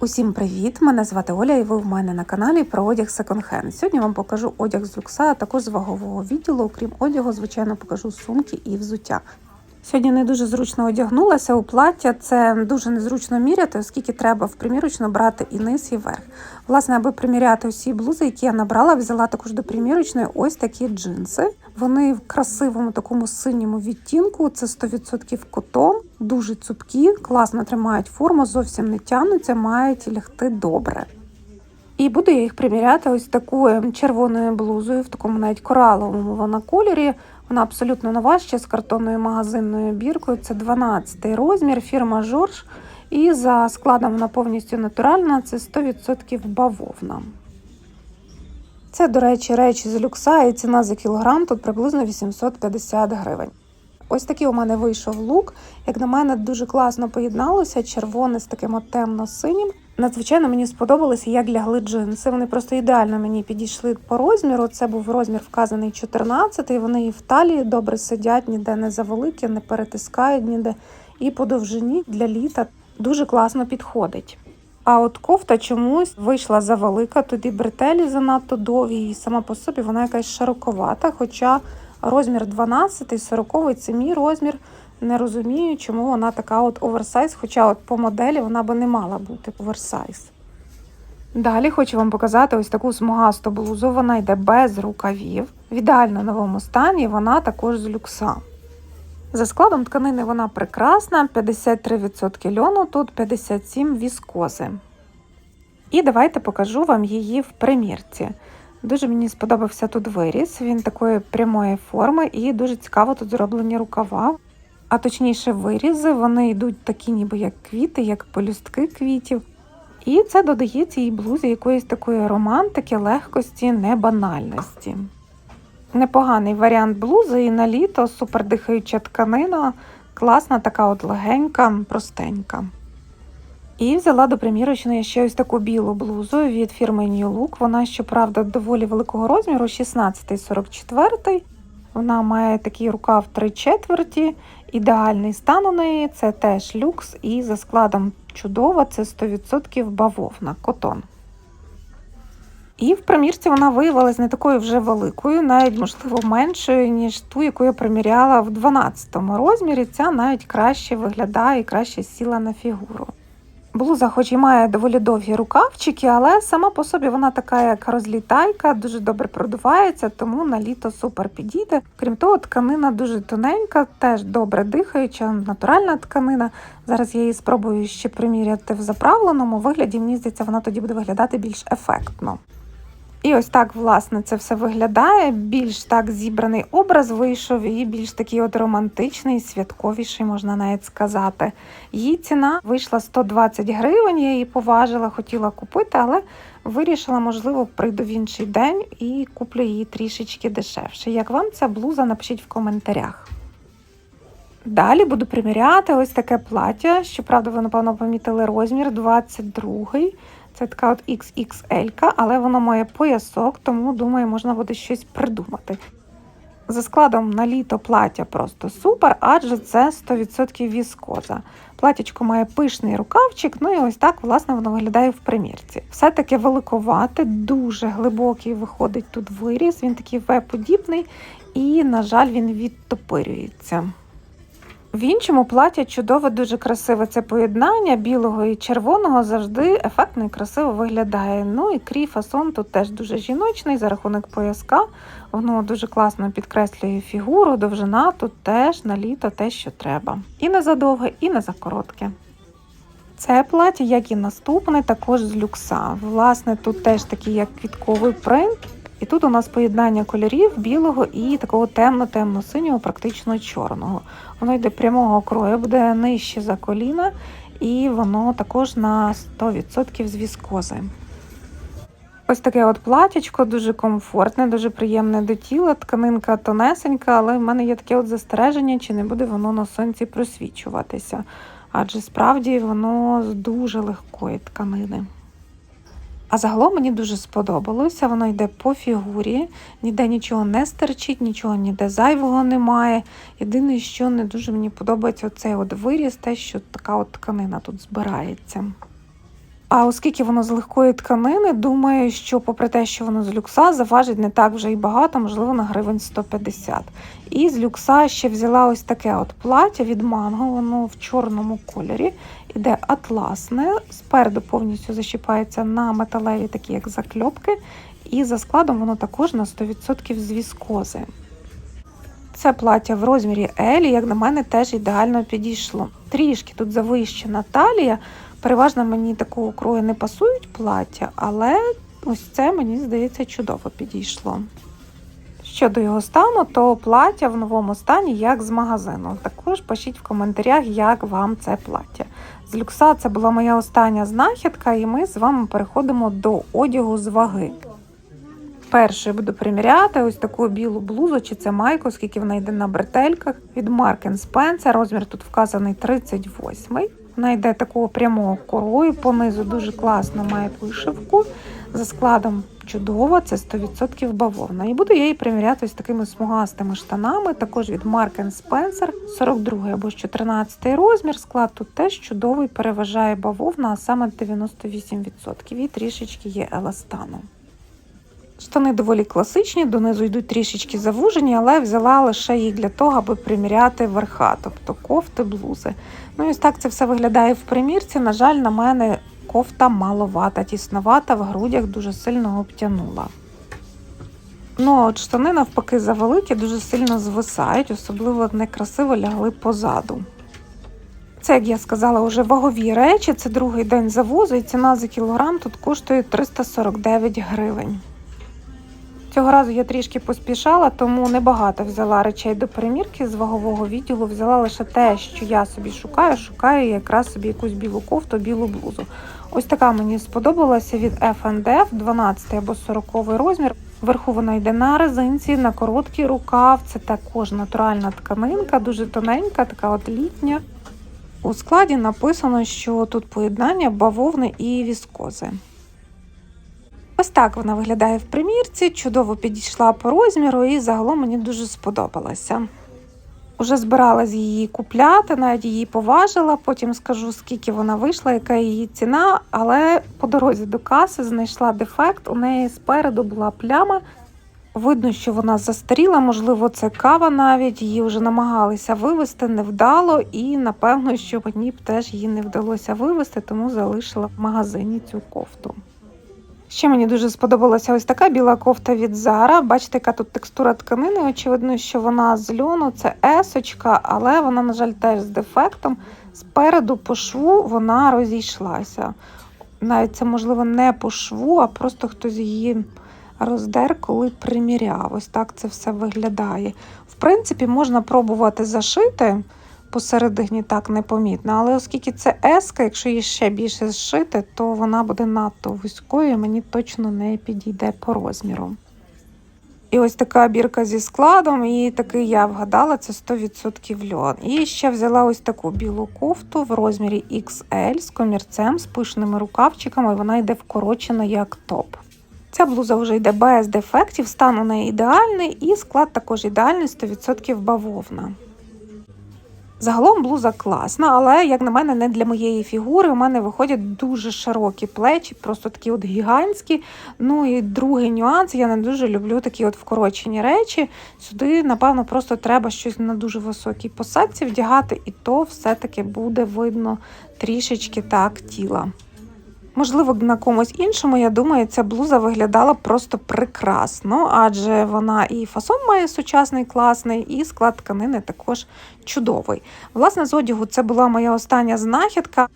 Усім привіт! Мене звати Оля, і ви в мене на каналі про одяг секонд-хенд. Сьогодні вам покажу одяг з люкса, а також з вагового відділу. Окрім одягу, звичайно, покажу сумки і взуття. Сьогодні не дуже зручно одягнулася у плаття. Це дуже незручно міряти, оскільки треба в примірочну брати і низ, і верх. Власне, аби приміряти усі блузи, які я набрала, взяла також до примірочної ось такі джинси. Вони в красивому такому синьому відтінку. Це 100% котон, дуже цупкі, класно тримають форму, зовсім не тянуться, мають лягти добре. І буду я їх приміряти ось такою червоною блузою, в такому навіть кораловому вона кольорі. Вона абсолютно нова, ще з картонною магазинною біркою. Це 12 розмір, фірма Жорж. І за складом вона повністю натуральна, це 100% бавовна. Це, до речі, речі з люкса, і ціна за кілограм тут приблизно 850 гривень. Ось такий у мене вийшов лук. Як на мене, дуже класно поєдналося червоне з таким от темно-синім. Надзвичайно мені сподобалося, як лягли джинси. Вони просто ідеально мені підійшли по розміру. Це був розмір вказаний 14, і вони і в талії добре сидять, ніде не завеликі, не перетискають ніде. І по довжині для літа дуже класно підходить. А от кофта чомусь вийшла завелика, тоді бретелі занадто довгі, і сама по собі вона якась широковата. Хоча розмір 12, 40 це мій розмір. Не розумію, чому вона така от оверсайз, хоча от по моделі вона би не мала бути оверсайз. Далі хочу вам показати ось таку смугасту блузу. Вона йде без рукавів. В ідеально новому стані вона також з люкса. За складом тканини вона прекрасна, 53% льону, тут 57 віскози. І давайте покажу вам її в примірці. Дуже мені сподобався тут виріз, він такої прямої форми і дуже цікаво тут зроблені рукава. А точніше, вирізи, вони йдуть такі, ніби як квіти, як пелюстки квітів. І це додає цій блузі якоїсь такої романтики, легкості, небанальності. Непоганий варіант блузи і на літо супердихаюча тканина, класна, така от легенька, простенька. І взяла до примірочної ще ось таку білу блузу від фірми New Look. Вона, щоправда, доволі великого розміру, 16-44. Вона має такий рукав 3 четверті, ідеальний стан у неї, це теж люкс, і за складом чудова, це 100% бавовна, котон. І в примірці вона виявилась не такою вже великою, навіть, можливо, меншою, ніж ту, яку я приміряла в 12 розмірі. Ця навіть краще виглядає і краще сіла на фігуру. Блуза, хоч і має доволі довгі рукавчики, але сама по собі вона така, як розлітайка, дуже добре продувається, тому на літо супер підійде. Крім того, тканина дуже тоненька, теж добре дихаюча, натуральна тканина. Зараз я її спробую ще приміряти в заправленому вигляді. Мені здається, вона тоді буде виглядати більш ефектно. І ось так, власне, це все виглядає. Більш так зібраний образ вийшов, і більш такий от романтичний, святковіший, можна навіть сказати. Її ціна вийшла 120 гривень, я її поважила, хотіла купити, але вирішила, можливо, прийду в інший день і куплю її трішечки дешевше. Як вам ця блуза, напишіть в коментарях. Далі буду приміряти ось таке плаття. Щоправда, ви, напевно, помітили розмір 22 це така от XXL, але воно має поясок, тому думаю, можна буде щось придумати. За складом на літо плаття просто супер, адже це 100% віскоза. Платячко має пишний рукавчик, ну і ось так, власне, воно виглядає в примірці. Все-таки великовате, дуже глибокий виходить тут виріз, він такий В-подібний, і, на жаль, він відтопирюється. В іншому платі чудове, дуже красиве це поєднання білого і червоного завжди ефектно і красиво виглядає. Ну і крій фасон тут теж дуже жіночний за рахунок пояска. Воно дуже класно підкреслює фігуру, довжина тут теж на літо те, що треба. І не задовге, і не за коротке. Це плаття, як і наступне, також з люкса. Власне, тут теж такий як квітковий принт. І тут у нас поєднання кольорів білого і такого темно-темно-синього, практично чорного. Воно йде прямого крою, буде нижче за коліна, і воно також на 100% з віскози. Ось таке от платячко, дуже комфортне, дуже приємне до тіла, тканинка тонесенька, але в мене є таке от застереження, чи не буде воно на сонці просвічуватися. Адже справді воно з дуже легкої тканини. А загалом мені дуже сподобалося, воно йде по фігурі, ніде нічого не стерчить, нічого ніде зайвого немає. Єдине, що не дуже мені подобається оцей от виріз, те, що така от тканина тут збирається. А оскільки воно з легкої тканини, думаю, що попри те, що воно з люкса, заважить не так вже й багато, можливо, на гривень 150. І з люкса ще взяла ось таке от плаття від манго, воно в чорному кольорі. Іде атласне, спереду повністю защіпається на металеві, такі як закльопки, і за складом воно також на 100% з віскози. Це плаття в розмірі L, як на мене, теж ідеально підійшло. Трішки тут завищена талія. Переважно мені такого крою не пасують плаття, але ось це, мені здається, чудово підійшло. Щодо його стану, то плаття в новому стані, як з магазину. Також пишіть в коментарях, як вам це плаття. З люкса це була моя остання знахідка, і ми з вами переходимо до одягу з ваги. Перше буду приміряти ось таку білу блузу, чи це майку, оскільки вона йде на бретельках від Mark Spencer. Розмір тут вказаний 38 Вона йде такого прямого корою, понизу дуже класно має вишивку. За складом чудово, це 100% бавовна. І буду я її приміряти ось такими смугастими штанами, також від Mark Spencer, 42 або 14 розмір. Склад тут теж чудовий, переважає бавовна, а саме 98%. І трішечки є еластану. Штани доволі класичні, донизу йдуть трішечки завужені, але взяла лише їх для того, аби приміряти верха, тобто кофти, блузи. Ну і ось так це все виглядає в примірці. На жаль, на мене кофта маловата, тісновата, в грудях дуже сильно обтянула. Ну, а от штани, навпаки, завеликі, дуже сильно звисають, особливо некрасиво лягли позаду. Це, як я сказала, вже вагові речі. Це другий день завозу, і ціна за кілограм тут коштує 349 гривень. Цього разу я трішки поспішала, тому небагато взяла речей до перемірки з вагового відділу. Взяла лише те, що я собі шукаю. Шукаю якраз собі якусь білу кофту, білу блузу. Ось така мені сподобалася від F&F, 12 або 40 розмір. Вверху вона йде на резинці, на короткий рукав. Це також натуральна тканинка, дуже тоненька, така от літня. У складі написано, що тут поєднання бавовни і віскози. Ось так вона виглядає в примірці, чудово підійшла по розміру і загалом мені дуже сподобалася. Уже збиралась її купляти, навіть її поважила, потім скажу, скільки вона вийшла, яка її ціна, але по дорозі до каси знайшла дефект. У неї спереду була пляма. Видно, що вона застаріла, можливо, це кава навіть, її вже намагалися вивезти, невдало, і напевно, що мені б теж її не вдалося вивезти, тому залишила в магазині цю кофту. Ще мені дуже сподобалася ось така біла кофта від Zara. Бачите, яка тут текстура тканини. Очевидно, що вона з льону, це есочка, але вона, на жаль, теж з дефектом. Спереду по шву вона розійшлася. Навіть це, можливо, не по шву, а просто хтось її роздер, коли приміряв. Ось так це все виглядає. В принципі, можна пробувати зашити посередині так непомітно. Але оскільки це еска, якщо її ще більше зшити, то вона буде надто вузькою і мені точно не підійде по розміру. І ось така бірка зі складом, і такий я вгадала, це 100% льон. І ще взяла ось таку білу кофту в розмірі XL з комірцем, з пишними рукавчиками, вона йде вкорочена як топ. Ця блуза вже йде без дефектів, стан у неї ідеальний, і склад також ідеальний, 100% бавовна. Загалом блуза класна, але, як на мене, не для моєї фігури. У мене виходять дуже широкі плечі, просто такі от гігантські. Ну і другий нюанс, я не дуже люблю такі от вкорочені речі. Сюди, напевно, просто треба щось на дуже високій посадці вдягати, і то все-таки буде видно трішечки так тіла. Можливо, на комусь іншому, я думаю, ця блуза виглядала просто прекрасно, адже вона і фасон має сучасний, класний, і склад тканини також чудовий. Власне, з одягу це була моя остання знахідка.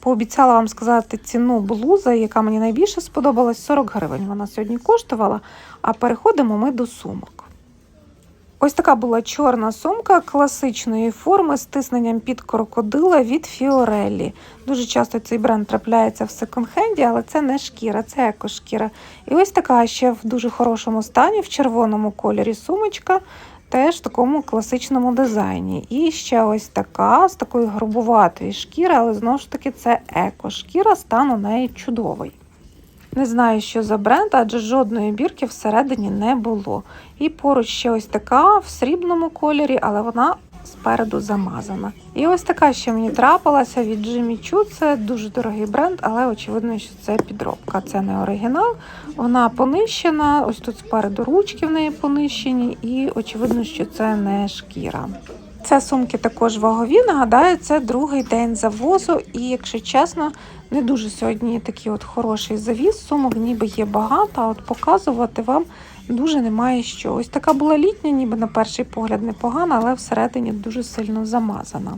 Пообіцяла вам сказати ціну блузи, яка мені найбільше сподобалась 40 гривень. Вона сьогодні коштувала. А переходимо ми до сумок. Ось така була чорна сумка класичної форми з тисненням під крокодила від Фіореллі. Дуже часто цей бренд трапляється в секонд-хенді, але це не шкіра, це екошкіра. І ось така ще в дуже хорошому стані, в червоному кольорі сумочка, теж в такому класичному дизайні. І ще ось така з такої грубуватої шкіри, але знову ж таки це екошкіра, стан у неї чудовий. Не знаю, що за бренд, адже жодної бірки всередині не було. І поруч ще ось така в срібному кольорі, але вона спереду замазана. І ось така ще мені трапилася від Jimmy Choo. Це дуже дорогий бренд, але очевидно, що це підробка. Це не оригінал. Вона понищена. Ось тут спереду ручки в неї понищені, і очевидно, що це не шкіра. Це сумки також вагові. Нагадаю, це другий день завозу, і якщо чесно, не дуже сьогодні такий от хороший завіз. Сумок ніби є багато, а от показувати вам дуже немає що. Ось така була літня, ніби на перший погляд непогана, але всередині дуже сильно замазана.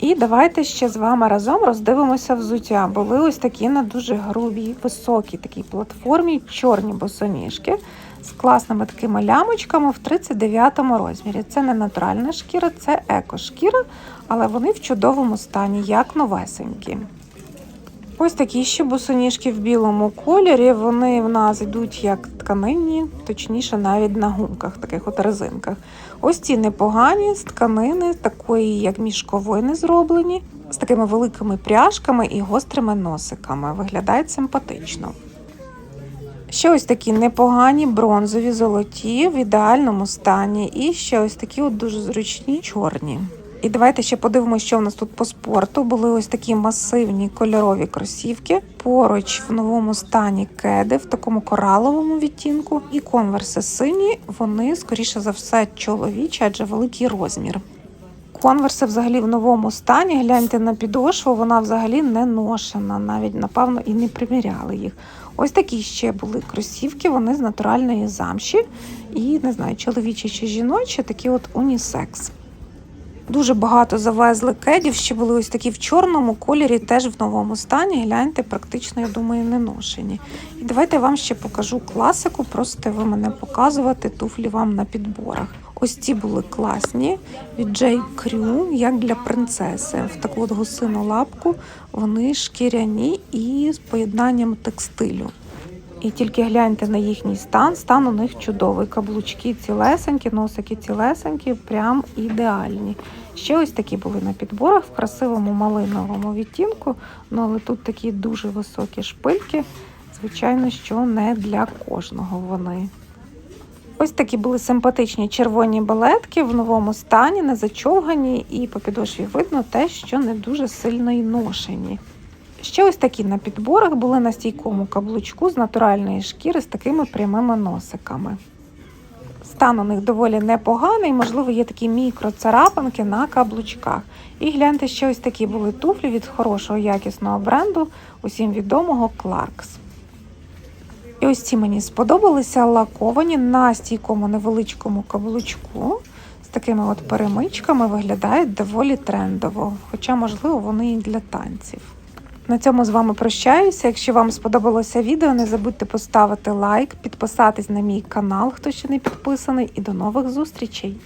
І давайте ще з вами разом роздивимося взуття. Були ось такі на дуже грубій, високій такій платформі, чорні босоніжки з класними такими лямочками в 39 розмірі. Це не натуральна шкіра, це екошкіра, але вони в чудовому стані, як новесенькі. Ось такі ще босоніжки в білому кольорі. Вони в нас йдуть як тканинні, точніше, навіть на гумках, таких от резинках. Ось ці непогані з тканини, такої, як мішковини зроблені, з такими великими пряжками і гострими носиками. Виглядають симпатично. Ще ось такі непогані бронзові, золоті в ідеальному стані. І ще ось такі от дуже зручні чорні. І давайте ще подивимося, що в нас тут по спорту. Були ось такі масивні кольорові кросівки. Поруч в новому стані кеди в такому кораловому відтінку. І конверси сині. Вони, скоріше за все, чоловічі, адже великий розмір. Конверси взагалі в новому стані. Гляньте на підошву, вона взагалі не ношена, навіть напевно і не приміряли їх. Ось такі ще були кросівки, вони з натуральної замші. І не знаю, чоловічі чи жіночі, такі от унісекс. Дуже багато завезли кедів, ще були ось такі в чорному кольорі, теж в новому стані. Гляньте, практично, я думаю, не ношені. І давайте я вам ще покажу класику, просите ви мене показувати туфлі вам на підборах. Ось ці були класні від J. Crew, як для принцеси. В таку от гусину лапку вони шкіряні і з поєднанням текстилю. І тільки гляньте на їхній стан. Стан у них чудовий. Каблучки цілесенькі, носики цілесенькі, прям ідеальні. Ще ось такі були на підборах в красивому малиновому відтінку. Ну але тут такі дуже високі шпильки. Звичайно, що не для кожного вони. Ось такі були симпатичні червоні балетки в новому стані, не зачовгані, і по підошві видно те, що не дуже сильно й ношені. Ще ось такі на підборах були на стійкому каблучку з натуральної шкіри з такими прямими носиками. Стан у них доволі непоганий, можливо, є такі мікроцарапинки на каблучках. І гляньте, ще ось такі були туфлі від хорошого якісного бренду, усім відомого Clarks. І ось ці мені сподобалися лаковані на стійкому невеличкому каблучку. З такими от перемичками виглядають доволі трендово, хоча, можливо, вони і для танців. На цьому з вами прощаюся. Якщо вам сподобалося відео, не забудьте поставити лайк, підписатись на мій канал, хто ще не підписаний, і до нових зустрічей!